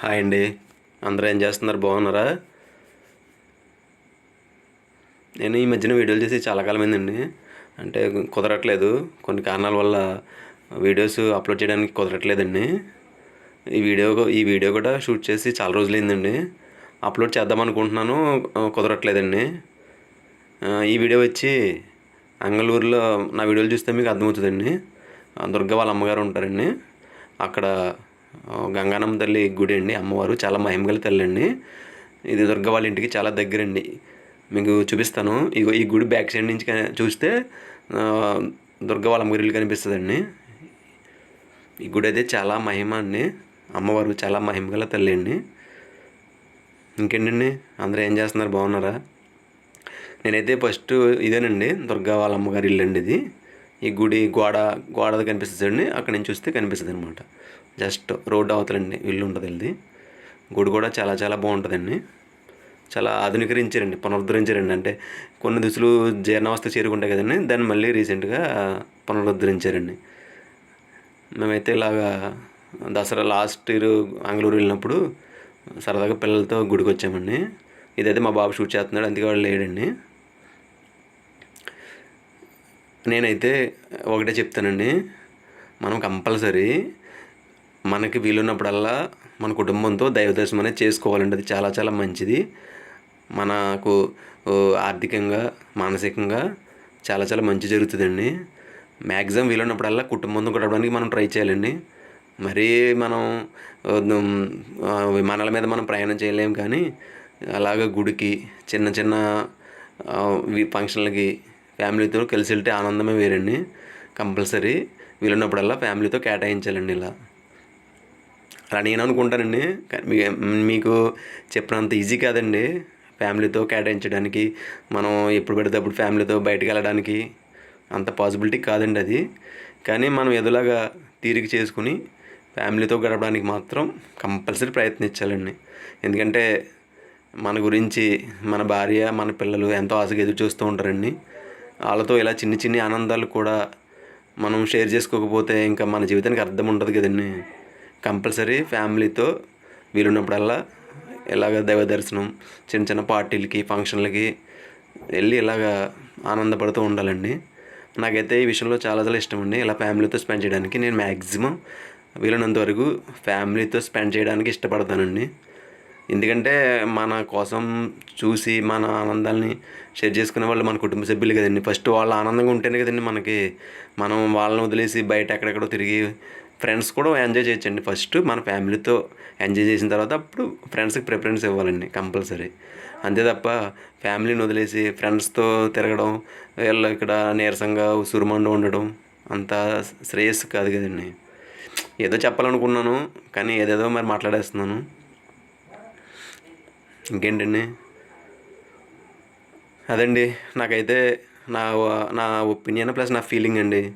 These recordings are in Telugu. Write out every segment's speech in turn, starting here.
హాయ్ అండి. అందరూ ఏం చేస్తున్నారు? బాగున్నారా? నేను ఈ మధ్యన వీడియోలు చేసి చాలా కాలం అయిందండి. అంటే కుదరట్లేదు. కొన్ని కారణాల వల్ల వీడియోస్ అప్లోడ్ చేయడానికి కుదరట్లేదండి. ఈ వీడియో ఈ వీడియో కూడా షూట్ చేసి చాలా రోజులైందండి. అప్లోడ్ చేద్దాం అనుకుంటున్నాను. కుదరట్లేదండి. ఈ వీడియో వచ్చి అంగళూరులో నా వీడియోలు చూస్తే మీకు అర్థమవుతుందండి. దుర్గా దుర్గ వాళ్ళ అమ్మగారు ఉంటారండి. అక్కడ గంగానమ్మ తల్లి గుడి అండి అమ్మవారు చాలా మహిమగల తల్లి అండి. ఇది దుర్గ వాళ్ళ ఇంటికి చాలా దగ్గరండి. మీకు చూపిస్తాను. ఇగో ఈ గుడి బ్యాక్ సైడ్ నుంచి చూస్తే దుర్గ వాళ్ళ అమ్మగారి ఇల్లు కనిపిస్తుందండి. ఈ గుడి అయితే చాలా మహిమ అండి. అమ్మవారు చాలా మహిమగల తల్లి అండి. ఇంకేంటండి? అందరూ ఏం చేస్తున్నారు? బాగున్నారా? నేనైతే ఫస్ట్ ఇదేనండి దుర్గా వాళ్ళ అమ్మగారి ఇల్లు అండి ఇది. ఈ గుడి గోడ గోడ కనిపిస్తుందండి అక్కడ నుంచి చూస్తే కనిపిస్తుంది అనమాట జస్ట్ రోడ్డు అవతలండి ఇల్లు ఉంటుంది ఇది గుడి కూడా చాలా చాలా బాగుంటుందండి. చాలా ఆధునీకరించారండి పునరుద్ధరించారండి. అంటే కొన్ని దుస్తులు జీర్ణావస్థ చేరుకుంటాయి కదండి. దాన్ని మళ్ళీ రీసెంట్గా పునరుద్ధరించారండి. మేమైతే ఇలాగా దసరా లాస్ట్ ఇయర్ అంగళూరు వెళ్ళినప్పుడు సరదాగా పిల్లలతో గుడికి వచ్చామండి ఇదైతే మా బాబు షూట్ చేస్తున్నాడు అందుకే వాళ్ళు లేడండి. నేనైతే ఒకటే చెప్తానండి. మనం కంపల్సరీ మనకి వీలున్నప్పుడల్లా మన కుటుంబంతో దైవ దర్శనం అనేది చేసుకోవాలండి. అది చాలా చాలా మంచిది. మనకు ఆర్థికంగా మానసికంగా చాలా చాలా మంచి జరుగుతుందండి. మ్యాక్సిమం వీలున్నప్పుడల్లా కుటుంబంతో గడపడానికి మనం ట్రై చేయాలండి. మరీ మనం విమానాల మీద మనం ప్రయాణం చేయలేం కానీ అలాగ గుడికి చిన్న చిన్న ఫంక్షన్లకి ఫ్యామిలీతో కలిసి వెళ్తే ఆనందమే వేరండి. కంపల్సరీ వీలున్నప్పుడల్లా ఫ్యామిలీతో కేటాయించాలండి ఇలా. అలా నేను అనుకుంటానండి. మీకు చెప్పినంత ఈజీ కాదండి. ఫ్యామిలీతో కేటాయించడానికి మనం ఎప్పుడు పెడితే అప్పుడు ఫ్యామిలీతో బయటకు వెళ్ళడానికి అంత పాసిబిలిటీ కాదండి అది. కానీ మనం ఎదులాగా తీరిక చేసుకుని ఫ్యామిలీతో గడపడానికి మాత్రం కంపల్సరీ ప్రయత్నించాలండి. ఎందుకంటే మన గురించి మన భార్య మన పిల్లలు ఎంతో ఆశగా ఎదురు చూస్తూ ఉంటారండి. వాళ్ళతో ఇలా చిన్న చిన్ని ఆనందాలు కూడా మనం షేర్ చేసుకోకపోతే ఇంకా మన జీవితానికి అర్థం ఉండదు కదండి. కంపల్సరీ ఫ్యామిలీతో వీలున్నప్పుడల్లా ఇలాగ దైవ దర్శనం చిన్న చిన్న పార్టీలకి ఫంక్షన్లకి వెళ్ళి ఇలాగ ఆనందపడుతూ ఉండాలండి. నాకైతే ఈ విషయంలో చాలా చాలా ఇష్టం అండి. ఇలా ఫ్యామిలీతో స్పెండ్ చేయడానికి నేను మ్యాక్సిమం వీలైనంత వరకు ఫ్యామిలీతో స్పెండ్ చేయడానికి ఇష్టపడతానండి. ఎందుకంటే మన కోసం చూసి మన ఆనందాన్ని షేర్ చేసుకునే వాళ్ళు మన కుటుంబ సభ్యులు కదండి. ఫస్ట్ వాళ్ళు ఆనందంగా ఉంటేనే కదండి మనకి మనం వాళ్ళని వదిలేసి బయట ఎక్కడెక్కడో తిరిగి ఫ్రెండ్స్ కూడా ఎంజాయ్ చేయొచ్చండి. ఫస్ట్ మన ఫ్యామిలీతో ఎంజాయ్ చేసిన తర్వాత అప్పుడు ఫ్రెండ్స్కి ప్రిఫరెన్స్ ఇవ్వాలండి కంపల్సరీ. అంతే తప్ప ఫ్యామిలీని వదిలేసి ఫ్రెండ్స్తో తిరగడం వీళ్ళు ఇక్కడ నీరసంగా ఉసురుమండు ఉండడం అంత శ్రేయస్సు కాదు కదండి. ఏదో చెప్పాలనుకున్నాను కానీ ఏదేదో మరి మాట్లాడేస్తున్నాను. ఇంకేంటండి? అదండి నాకైతే నా నా ఒపీనియన్ ప్లస్ నా ఫీలింగ్ అండి.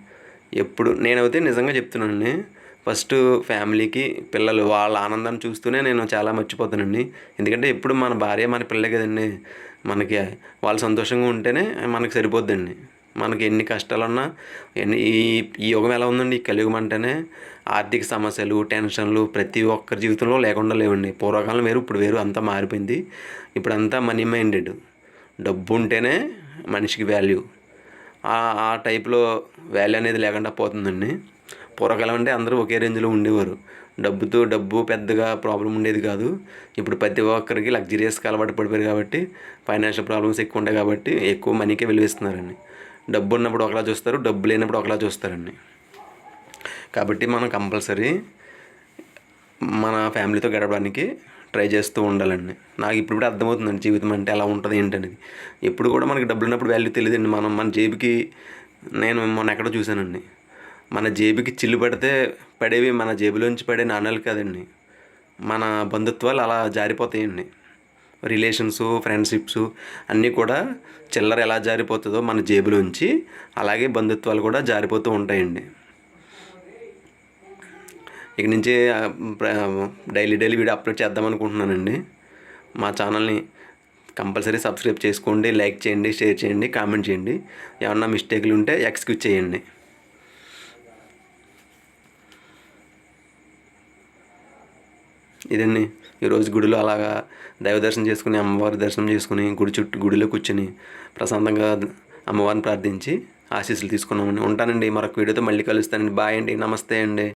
ఎప్పుడు నేనైతే నిజంగా చెప్తున్నానండి. ఫస్ట్ ఫ్యామిలీకి పిల్లలు వాళ్ళ ఆనందాన్ని చూస్తూనే నేను చాలా మర్చిపోతానండి. ఎందుకంటే ఎప్పుడు మన భార్య మన పిల్లే కదండి. మనకి వాళ్ళు సంతోషంగా ఉంటేనే మనకి సరిపోద్దండి. మనకి ఎన్ని కష్టాలున్నా ఎన్ని ఈ ఈ యుగం ఎలా ఉందండి? ఈ కలియుగం అంటేనే ఆర్థిక సమస్యలు టెన్షన్లు ప్రతి ఒక్కరి జీవితంలో లేకుండా లేవండి. పూర్వకాలం వేరు ఇప్పుడు వేరు అంతా మారిపోయింది. ఇప్పుడు అంతా మనీ మైండెడ్. డబ్బు ఉంటేనే మనిషికి వాల్యూ ఆ ఆ టైప్లో వాల్యూ అనేది లేకుండా పోతుందండి. పూర్వకాలం అంటే అందరూ ఒకే రేంజ్లో ఉండేవారు. డబ్బుతో డబ్బు పెద్దగా ప్రాబ్లం ఉండేది కాదు. ఇప్పుడు ప్రతి ఒక్కరికి లగ్జరియస్కి అలవాటు పడిపోయారు కాబట్టి ఫైనాన్షియల్ ప్రాబ్లమ్స్ ఎక్కువ ఉంటాయి కాబట్టి ఎక్కువ మనీకే విలువిస్తున్నారండి. డబ్బు ఉన్నప్పుడు ఒకలా చూస్తారు డబ్బు లేనప్పుడు ఒకలా చూస్తారండి. కాబట్టి మనం కంపల్సరీ మన ఫ్యామిలీతో గడపడానికి ట్రై చేస్తూ ఉండాలండి. నాకు ఇప్పుడు కూడా అర్థమవుతుందండి జీవితం అంటే ఎలా ఉంటుంది ఏంటనేది. ఎప్పుడు కూడా మనకి డబ్బులు ఉన్నప్పుడు వాల్యూ తెలియదండి. మనం మన జేబుకి నేను మొన్న ఎక్కడో చూశానండి. మన జేబుకి చిల్లు పడితే పడేవి మన జేబులోంచి పడే నాణాలు కాదండి. మన బంధుత్వాలు అలా జారిపోతాయండి. రిలేషన్స్ ఫ్రెండ్షిప్స్ అన్నీ కూడా చిల్లర ఎలా జారిపోతుందో మన జేబులోంచి అలాగే బంధుత్వాలు కూడా జారిపోతూ ఉంటాయండి. ఇక నుంచి ప్ర- డైలీ డైలీ వీడియో అప్లోడ్ చేద్దాం అనుకుంటున్నానండి. మా ఛానల్ని కంపల్సరీ సబ్స్క్రైబ్ చేసుకోండి లైక్ చేయండి షేర్ చేయండి కామెంట్ చేయండి. ఏమన్నా మిస్టేక్లు ఉంటే ఎక్స్క్యూజ్ చేయండి. ఇదండి ఈరోజు గుడిలో అలాగా దైవ దర్శనం చేసుకుని అమ్మవారి దర్శనం చేసుకుని గుడి చుట్టూ గుడిలో కూర్చొని ప్రశాంతంగా అమ్మవారిని ప్రార్థించి ఆశీస్సులు తీసుకున్నామండి. ఉంటానండి మరొక వీడియోతో మళ్ళీ కలుస్తానండి. బాయ్ అండి నమస్తే అండి.